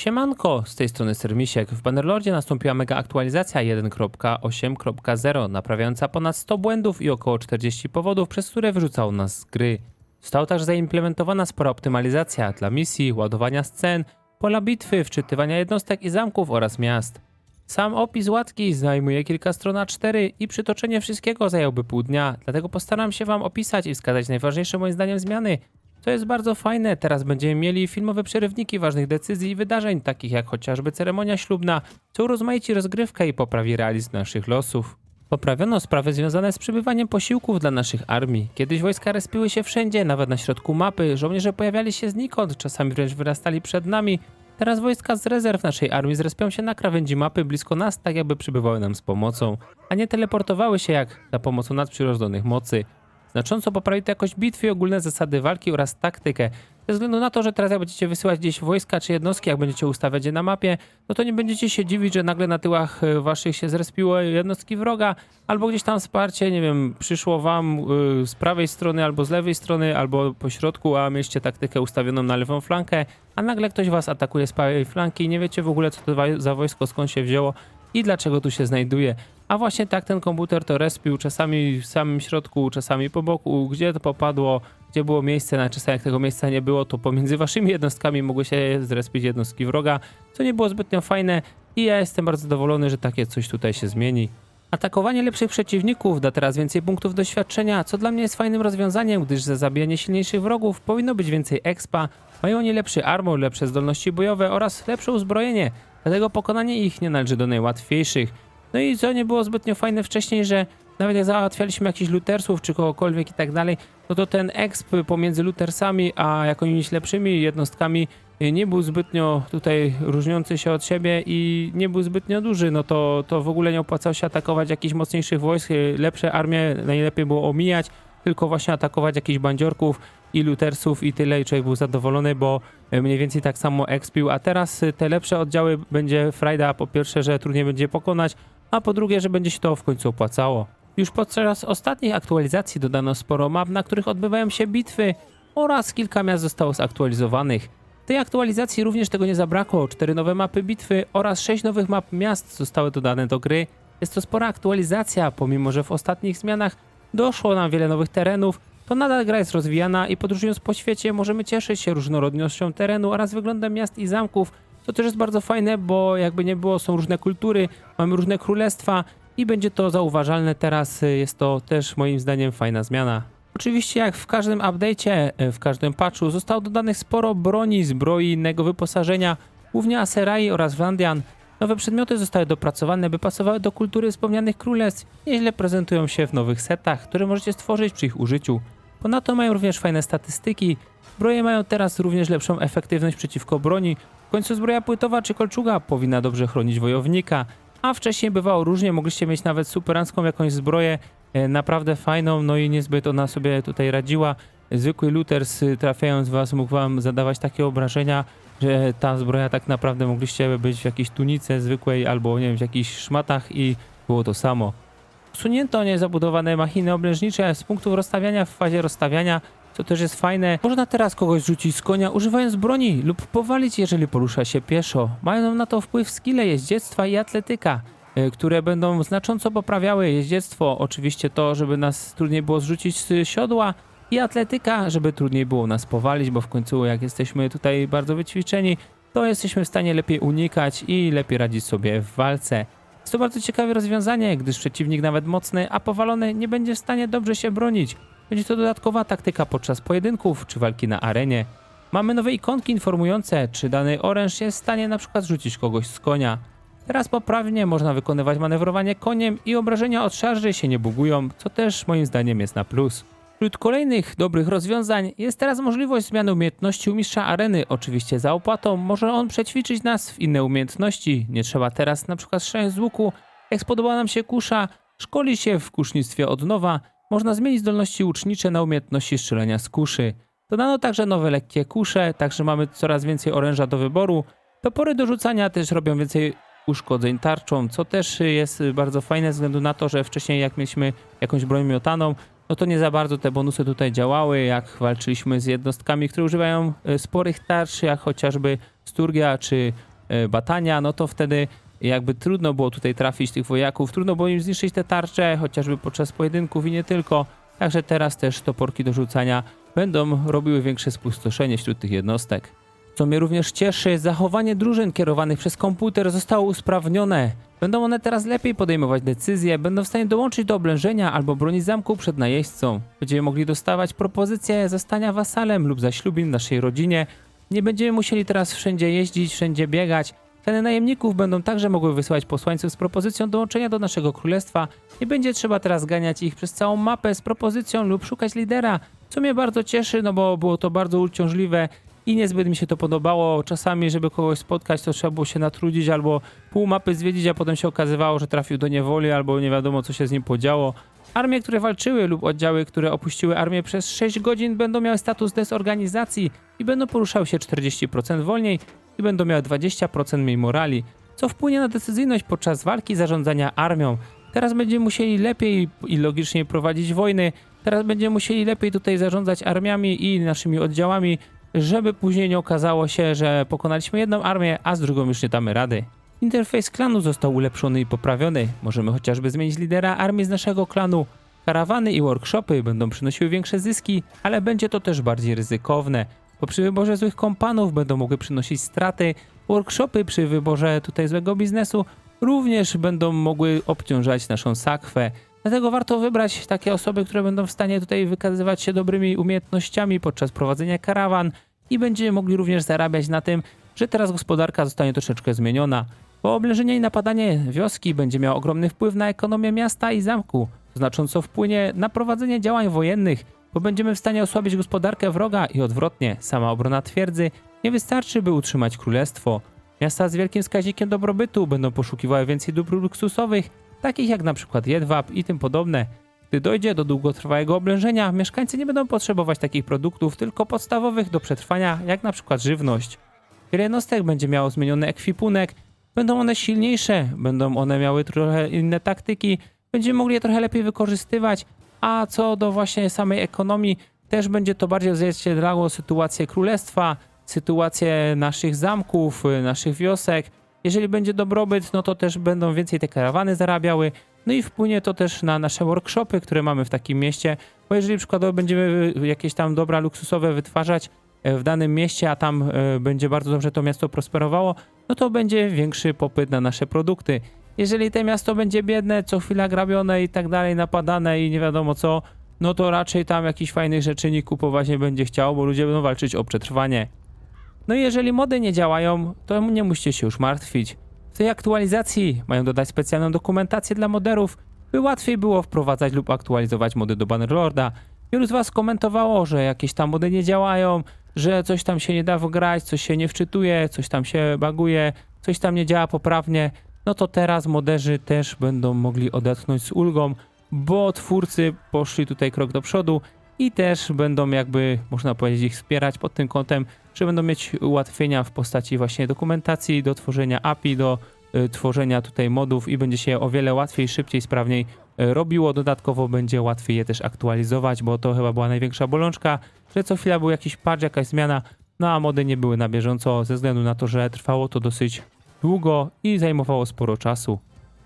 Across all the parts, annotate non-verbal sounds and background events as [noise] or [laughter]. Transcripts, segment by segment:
Siemanko, z tej strony Sermisiek. W Bannerlordzie nastąpiła mega aktualizacja 1.8.0, naprawiająca ponad 100 błędów i około 40 powodów, przez które wyrzucało nas z gry. Została także zaimplementowana spora optymalizacja dla misji, ładowania scen, pola bitwy, wczytywania jednostek i zamków oraz miast. Sam opis łatki zajmuje kilka stron A4 i przytoczenie wszystkiego zająłby pół dnia, dlatego postaram się wam opisać i wskazać najważniejsze moim zdaniem zmiany, co jest bardzo fajne, teraz będziemy mieli filmowe przerywniki ważnych decyzji i wydarzeń, takich jak chociażby ceremonia ślubna, co urozmaici rozgrywkę i poprawi realizm naszych losów. Poprawiono sprawy związane z przybywaniem posiłków dla naszych armii. Kiedyś wojska respiły się wszędzie, nawet na środku mapy, żołnierze pojawiali się znikąd, czasami wręcz wyrastali przed nami. Teraz wojska z rezerw naszej armii zrespią się na krawędzi mapy blisko nas, tak jakby przybywały nam z pomocą, a nie teleportowały się jak za pomocą nadprzyrodzonych mocy. Znacząco poprawi to jakość bitwy i ogólne zasady walki oraz taktykę. Ze względu na to, że teraz jak będziecie wysyłać gdzieś wojska czy jednostki, jak będziecie ustawiać je na mapie, no to nie będziecie się dziwić, że nagle na tyłach e, waszych się zrespiły jednostki wroga, albo gdzieś tam wsparcie, nie wiem, przyszło wam y, z prawej strony albo z lewej strony, albo po środku, a mieliście taktykę ustawioną na lewą flankę, a nagle ktoś was atakuje z prawej flanki i nie wiecie w ogóle co to za wojsko, skąd się wzięło i dlaczego tu się znajduje. A właśnie tak ten komputer to respił, czasami w samym środku, czasami po boku, gdzie to popadło, gdzie było miejsce, na czasami jak tego miejsca nie było, to pomiędzy waszymi [laughs] jednostkami mogły się zrespić jednostki wroga, co nie było zbytnio fajne i ja jestem bardzo zadowolony, że takie coś tutaj się zmieni. Atakowanie lepszych przeciwników da teraz więcej punktów doświadczenia, co dla mnie jest fajnym rozwiązaniem, gdyż za zabijanie silniejszych wrogów powinno być więcej expa, mają oni lepszy armor, lepsze zdolności bojowe oraz lepsze uzbrojenie, dlatego pokonanie ich nie należy do najłatwiejszych. No i co nie było zbytnio fajne wcześniej, że nawet jak załatwialiśmy jakichś lutersów czy kogokolwiek i tak dalej, no to ten exp pomiędzy lutersami a jakimiś lepszymi jednostkami nie był zbytnio tutaj różniący się od siebie i nie był zbytnio duży, no to, to w ogóle nie opłacało się atakować jakichś mocniejszych wojsk, lepsze armie najlepiej było omijać, tylko właśnie atakować jakichś bandziorków i lutersów i tyle i człowiek był zadowolony, bo mniej więcej tak samo expił, a teraz te lepsze oddziały będzie frajda po pierwsze, że trudniej będzie pokonać, a po drugie, że będzie się to w końcu opłacało. Już podczas ostatniej aktualizacji dodano sporo map, na których odbywają się bitwy oraz kilka miast zostało zaktualizowanych. W tej aktualizacji również tego nie zabrakło. Cztery nowe mapy bitwy oraz sześć nowych map miast zostały dodane do gry. Jest to spora aktualizacja, pomimo że w ostatnich zmianach doszło nam wiele nowych terenów, to nadal gra jest rozwijana i podróżując po świecie możemy cieszyć się różnorodnością terenu oraz wyglądem miast i zamków, co też jest bardzo fajne, bo jakby nie było, są różne kultury, mamy różne królestwa i będzie to zauważalne teraz. y, Jest to też moim zdaniem fajna zmiana. Oczywiście jak w każdym update'cie, y, w każdym patchu zostało dodanych sporo broni, zbroi innego wyposażenia, głównie Aserai oraz Wlandian. Nowe przedmioty zostały dopracowane, by pasowały do kultury wspomnianych królestw. Nieźle prezentują się w nowych setach, które możecie stworzyć przy ich użyciu. Ponadto mają również fajne statystyki. Zbroje mają teraz również lepszą efektywność przeciwko broni. W końcu zbroja płytowa czy kolczuga powinna dobrze chronić wojownika, a wcześniej bywało różnie, mogliście mieć nawet superancką jakąś zbroję, e, naprawdę fajną, no i niezbyt ona sobie tutaj radziła. Zwykły Luters y, trafiając w was mógł wam zadawać takie obrażenia, że ta zbroja tak naprawdę mogliście być w jakiejś tunice zwykłej albo nie wiem, w jakichś szmatach i było to samo. Usunięto niezabudowane machiny obrężnicze z punktów rozstawiania w fazie rozstawiania, co też jest fajne. Można teraz kogoś rzucić z konia używając broni lub powalić, jeżeli porusza się pieszo. Mają na to wpływ skille jeździectwa i atletyka, e, które będą znacząco poprawiały jeździectwo. Oczywiście to, żeby nas trudniej było zrzucić z siodła i atletyka, żeby trudniej było nas powalić, bo w końcu jak jesteśmy tutaj bardzo wyćwiczeni, to jesteśmy w stanie lepiej unikać i lepiej radzić sobie w walce. Jest to bardzo ciekawe rozwiązanie, gdyż przeciwnik nawet mocny, a powalony nie będzie w stanie dobrze się bronić. Będzie to dodatkowa taktyka podczas pojedynków czy walki na arenie. Mamy nowe ikonki informujące, czy dany oręż jest w stanie przykład rzucić kogoś z konia. Teraz poprawnie można wykonywać manewrowanie koniem i obrażenia od szarży się nie bugują, co też moim zdaniem jest na plus. Wśród kolejnych dobrych rozwiązań jest teraz możliwość zmiany umiejętności u mistrza areny. Oczywiście za opłatą może on przećwiczyć nas w inne umiejętności. Nie trzeba teraz przykład strzelać z łuku. Jak spodoba nam się kusza, szkoli się w kusznictwie od nowa. Można zmienić zdolności łucznicze na umiejętności strzelania z kuszy. Dodano także nowe lekkie kusze, także mamy coraz więcej oręża do wyboru. Topory do rzucania też robią więcej uszkodzeń tarczą, co też jest bardzo fajne ze względu na to, że wcześniej jak mieliśmy jakąś broń miotaną, no to nie za bardzo te bonusy tutaj działały, jak walczyliśmy z jednostkami, które używają e, sporych tarcz, jak chociażby Sturgia czy e, Batania, no to wtedy jakby trudno było tutaj trafić tych wojaków, trudno było im zniszczyć te tarcze, chociażby podczas pojedynków i nie tylko. Także teraz też toporki do rzucania będą robiły większe spustoszenie wśród tych jednostek. Co mnie również cieszy, zachowanie drużyn kierowanych przez komputer zostało usprawnione. Będą one teraz lepiej podejmować decyzje, będą w stanie dołączyć do oblężenia albo bronić zamku przed najeźdźcą. Będziemy mogli dostawać propozycje zostania wasalem lub zaślubin naszej rodzinie. Nie będziemy musieli teraz wszędzie jeździć, wszędzie biegać. Ceny najemników będą także mogły wysyłać posłańców z propozycją dołączenia do naszego królestwa. Nie będzie trzeba teraz ganiać ich przez całą mapę z propozycją lub szukać lidera, co mnie bardzo cieszy, no bo było to bardzo uciążliwe i niezbyt mi się to podobało. Czasami, żeby kogoś spotkać, to trzeba było się natrudzić albo pół mapy zwiedzić, a potem się okazywało, że trafił do niewoli albo nie wiadomo, co się z nim podziało. Armie, które walczyły lub oddziały, które opuściły armię przez 6 godzin będą miały status dezorganizacji i będą poruszały się 40% wolniej i będą miały 20% mniej morali, co wpłynie na decyzyjność podczas walki zarządzania armią. Teraz będziemy musieli lepiej i logiczniej prowadzić wojny, teraz będziemy musieli lepiej tutaj zarządzać armiami i naszymi oddziałami, żeby później nie okazało się, że pokonaliśmy jedną armię, a z drugą już nie damy rady. Interfejs klanu został ulepszony i poprawiony. Możemy chociażby zmienić lidera armii z naszego klanu. Karawany i workshopy będą przynosiły większe zyski, ale będzie to też bardziej ryzykowne, bo przy wyborze złych kompanów będą mogły przynosić straty. Workshopy przy wyborze tutaj złego biznesu również będą mogły obciążać naszą sakwę. Dlatego warto wybrać takie osoby, które będą w stanie tutaj wykazywać się dobrymi umiejętnościami podczas prowadzenia karawan i będziemy mogli również zarabiać na tym, że teraz gospodarka zostanie troszeczkę zmieniona. Bo oblężenie i napadanie wioski będzie miało ogromny wpływ na ekonomię miasta i zamku, znacząco wpłynie na prowadzenie działań wojennych, bo będziemy w stanie osłabić gospodarkę wroga i odwrotnie, sama obrona twierdzy nie wystarczy, by utrzymać królestwo. Miasta z wielkim wskaźnikiem dobrobytu będą poszukiwały więcej dóbr luksusowych, takich jak przykład jedwab i tym podobne. Gdy dojdzie do długotrwałego oblężenia, mieszkańcy nie będą potrzebować takich produktów, tylko podstawowych do przetrwania, jak przykład żywność. Wiele jednostek będzie miało zmieniony ekwipunek, będą one silniejsze, będą one miały trochę inne taktyki, będziemy mogli je trochę lepiej wykorzystywać, a co do właśnie samej ekonomii, też będzie to bardziej odzwierciedlało sytuację królestwa, sytuację naszych zamków, naszych wiosek. Jeżeli będzie dobrobyt, no to też będą więcej te karawany zarabiały, no i wpłynie to też na nasze workshopy, które mamy w takim mieście, bo jeżeli przykładowo będziemy y, jakieś tam dobra luksusowe wytwarzać e, w danym mieście, a tam e, będzie bardzo dobrze to miasto prosperowało, no to będzie większy popyt na nasze produkty. Jeżeli to miasto będzie biedne, co chwila grabione i tak dalej, napadane i nie wiadomo co, no to raczej tam jakichś fajnych rzeczy nikt kupować nie będzie chciał, bo ludzie będą walczyć o przetrwanie. No i jeżeli mody nie działają, to nie musicie się już martwić. W tej aktualizacji mają dodać specjalną dokumentację dla moderów, by łatwiej było wprowadzać lub aktualizować mody do Bannerlorda. Wielu z was komentowało, że jakieś tam mody nie działają, że coś tam się nie da wgrać, coś się nie wczytuje, coś tam się baguje, coś tam nie działa poprawnie. No to teraz moderzy też będą mogli odetchnąć z ulgą, bo twórcy poszli tutaj krok do przodu i też będą jakby, można powiedzieć, ich wspierać pod tym kątem, że będą mieć ułatwienia w postaci właśnie dokumentacji do tworzenia API, do y, tworzenia tutaj modów i będzie się o wiele łatwiej, szybciej, sprawniej y, robiło. Dodatkowo będzie łatwiej je też aktualizować, bo to chyba była największa bolączka, że co chwila był jakiś patch, jakaś zmiana, no a mody nie były na bieżąco ze względu na to, że trwało to dosyć długo i zajmowało sporo czasu.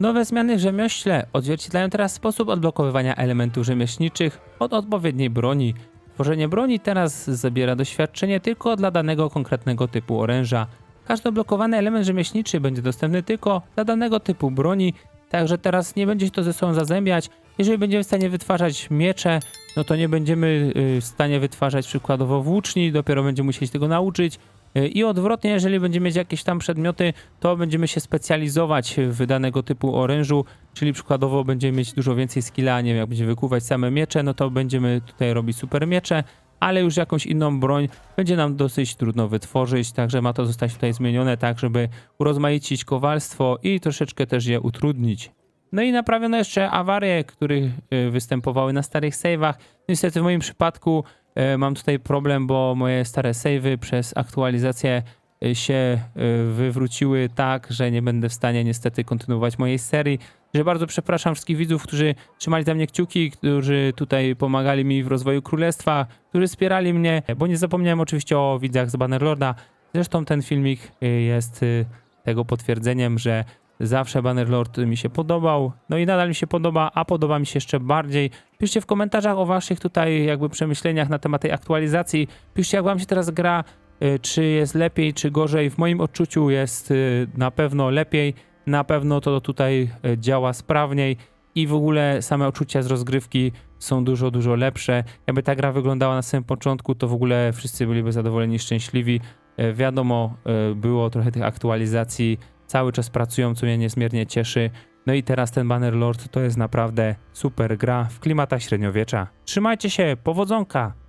Nowe zmiany w rzemiośle odzwierciedlają teraz sposób odblokowywania elementów rzemieślniczych od odpowiedniej broni. Tworzenie broni teraz zabiera doświadczenie tylko dla danego konkretnego typu oręża. Każdy odblokowany element rzemieślniczy będzie dostępny tylko dla danego typu broni, także teraz nie będzie się to ze sobą zazębiać. Jeżeli będziemy w stanie wytwarzać miecze, no to nie będziemy y, w stanie wytwarzać przykładowo włóczni, dopiero będziemy musieli tego nauczyć. Y, I odwrotnie, jeżeli będziemy mieć jakieś tam przedmioty, to będziemy się specjalizować w danego typu orężu, czyli przykładowo będziemy mieć dużo więcej skilla, nie wiem, jak będziemy wykuwać same miecze, no to będziemy tutaj robić super miecze, ale już jakąś inną broń będzie nam dosyć trudno wytworzyć, także ma to zostać tutaj zmienione tak, żeby urozmaicić kowalstwo i troszeczkę też je utrudnić. No i naprawiono jeszcze awarie, które y, występowały na starych save'ach. Niestety w moim przypadku mam tutaj problem, bo moje stare save'y przez aktualizację e, się e, wywróciły tak, że nie będę w stanie niestety kontynuować mojej serii. Że bardzo przepraszam wszystkich widzów, którzy trzymali za mnie kciuki, którzy tutaj pomagali mi w rozwoju królestwa, którzy wspierali mnie, bo nie zapomniałem oczywiście o widzach z Bannerlorda. Zresztą ten filmik jest tego potwierdzeniem, że zawsze Bannerlord mi się podobał, no i nadal mi się podoba, a podoba mi się jeszcze bardziej. Piszcie w komentarzach o waszych tutaj jakby przemyśleniach na temat tej aktualizacji. Piszcie jak wam się teraz gra, y, czy jest lepiej, czy gorzej. W moim odczuciu jest y, na pewno lepiej, na pewno to tutaj y, działa sprawniej i w ogóle same uczucia z rozgrywki są dużo, dużo lepsze. Jakby ta gra wyglądała na samym początku, to w ogóle wszyscy byliby zadowoleni, szczęśliwi. Wiadomo, było trochę tych aktualizacji, cały czas pracują, co mnie niezmiernie cieszy. No i teraz ten Bannerlord to jest naprawdę super gra w klimatach średniowiecza. Trzymajcie się, powodzonka!